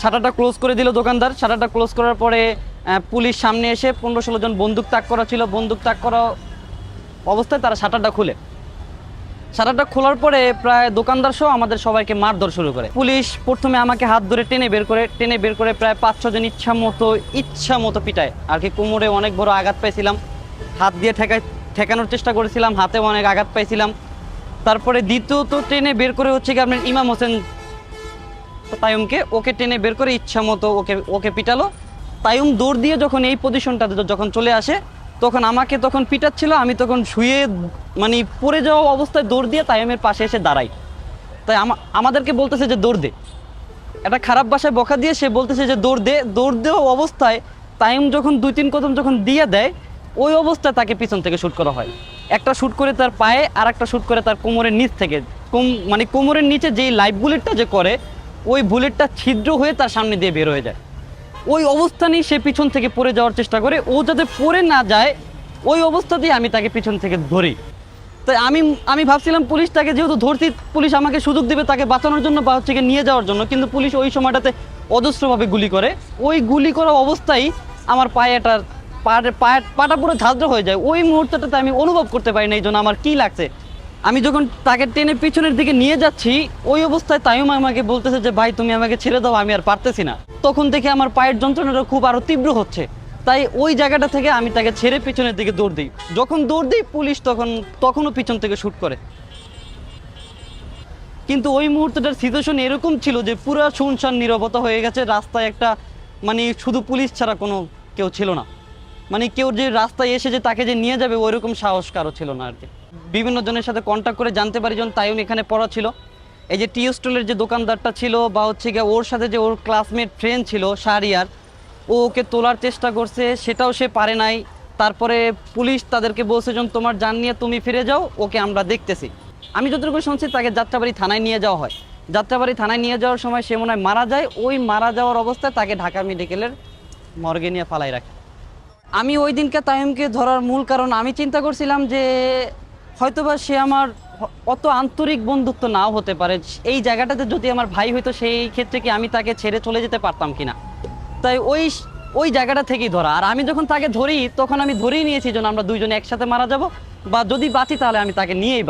শাটারটা close করে দিল দোকানদার। শাটারটা ক্লোজ করার পরে পুলিশ সামনে এসে পনেরো ষোলো জন বন্দুক তাক করা ছিল। বন্দুক তাক করা অবস্থায় তারা শাটারটা খুলে। শাটারটা খোলার পরে প্রায় দোকানদার সহ আমাদের সবাইকে মারধর শুরু করে। পুলিশ প্রথমে আমাকে হাত ধরে টেনে বের করে, টেনে বের করে প্রায় পাঁচ ছজন ইচ্ছা মতো ইচ্ছা মতো পিটায়। আর কি কোমরে অনেক বড় আঘাত পাইছিলাম। হাত দিয়ে ঠেকাই ঠেকানোর চেষ্টা করেছিলাম হাতেও অনেক আঘাত পাইছিলাম। তারপরে দ্বিতীয়ত ট্রেনে বের করে হচ্ছে কি আপনার ইমাম হোসেন তায়ুমকে ওকে টেনে বের করে ইচ্ছা মতো ওকে ওকে পিটালো। তায়ুম দৌড় দিয়ে যখন এই পজিশনটাতে যখন চলে আসে, তখন আমাকে তখন পিটাচ্ছিল, আমি তখন শুয়ে মানে পড়ে যাওয়া অবস্থায় দৌড় দিয়ে তায়ুমের পাশে এসে দাঁড়াই। তাই আমাদেরকে বলতেছে যে দৌড় দে। একটা খারাপ বাসায় বকা দিয়ে সে বলতেছে যে দৌড় দে। দৌড় দেওয়া অবস্থায় তাইম যখন দুই তিন কদম যখন দিয়ে দেয়, ওই অবস্থায় তাকে পিছন থেকে শ্যুট করা হয়। একটা শ্যুট করে তার পায়ে আর একটা শ্যুট করে তার কোমরের নিচ থেকে। কোম মানে কোমরের নিচে যেই লাইভ বুলেটটা যে করে ওই বুলেটটা ছিদ্র হয়ে তার সামনে দিয়ে বের হয়ে যায়। ওই অবস্থানেই সে পিছন থেকে পড়ে যাওয়ার চেষ্টা করে। ও যাতে পড়ে না যায়, ওই অবস্থাতেই আমি তাকে পিছন থেকে ধরি। তাই আমি আমি ভাবছিলাম পুলিশ তাকে যেহেতু ধরতি পুলিশ আমাকে সুযোগ দেবে তাকে বাঁচানোর জন্য বা হচ্ছে নিয়ে যাওয়ার জন্য। কিন্তু পুলিশ ওই সময়টাতে অজস্রভাবে গুলি করে। ওই গুলি করা অবস্থায় আমার পায়েটার পায়ের পায়ের পাটা পুরো ঝাঁঝরা হয়ে যায়। ওই মুহূর্তটাতে আমি অনুভব করতে পারি না এই জন্য আমার কী লাগছে। আমি যখন তাকে টেনে পিছনের দিকে নিয়ে যাচ্ছি, ওই অবস্থায় তাইম আমাকে বলতেছে যে, ভাই, তুমি আমাকে ছেড়ে দাও, আমি আর পারতেছি না। তখন থেকে আমার পায়ের যন্ত্রণাটা খুব আরও তীব্র হচ্ছে। তাই ওই জায়গাটা থেকে আমি তাকে ছেড়ে পিছনের দিকে দৌড় দিই। যখন দৌড় দিই, পুলিশ তখন, তখনও পিছন থেকে শ্যুট করে। কিন্তু ওই মুহূর্তটার সিচুয়েশন এরকম ছিল যে, পুরো শুনশান নীরবতা হয়ে গেছে। রাস্তায় একটা মানে শুধু পুলিশ ছাড়া কোনো কেউ ছিল না। মানে কেউ যে রাস্তায় এসে যে তাকে যে নিয়ে যাবে, ওইরকম সাহস কারও ছিল না আর কি। বিভিন্ন জনের সাথে কন্ট্যাক্ট করে জানতে পারি যখন তাইম এখানে পড়া ছিল। এই যে টি স্টলের যে দোকানদারটা ছিল বা হচ্ছে গিয়ে ওর সাথে যে ওর ক্লাসমেট ফ্রেন্ড ছিল, শাহরিয়ার, ও ওকে তোলার চেষ্টা করছে, সেটাও সে পারে নাই। তারপরে পুলিশ তাদেরকে বলছে যখন তোমার যান নিয়ে তুমি ফিরে যাও, ওকে আমরা দেখতেছি। আমি যতটুকু শুনছি তাকে যাত্রাবাড়ি থানায় নিয়ে যাওয়া হয়। যাত্রাবাড়ি থানায় নিয়ে যাওয়ার সময় সে মনে হয় মারা যায়, ওই মারা যাওয়ার অবস্থায় তাকে ঢাকা মেডিকেলের মর্গে নিয়ে ফালাই রাখে। আমি ওই দিনকে তাইমকে ধরার মূল কারণ, আমি চিন্তা করছিলাম যে হয়তোবা সে আমার অত আন্তরিক বন্ধুত্ব নাও হতে পারে। এই জায়গাটাতে যদি আমার ভাই হইতো, সেই ক্ষেত্রে কি আমি তাকে ছেড়ে চলে যেতে পারতাম কিনা? তাই ওই ওই জায়গাটা থেকেই ধরা। আর আমি যখন তাকে ধরি, তখন আমি ধরেই নিয়েছি যেন আমরা দুইজনে একসাথে মারা যাব, বা যদি বাঁচি তাহলে আমি তাকে নিয়েই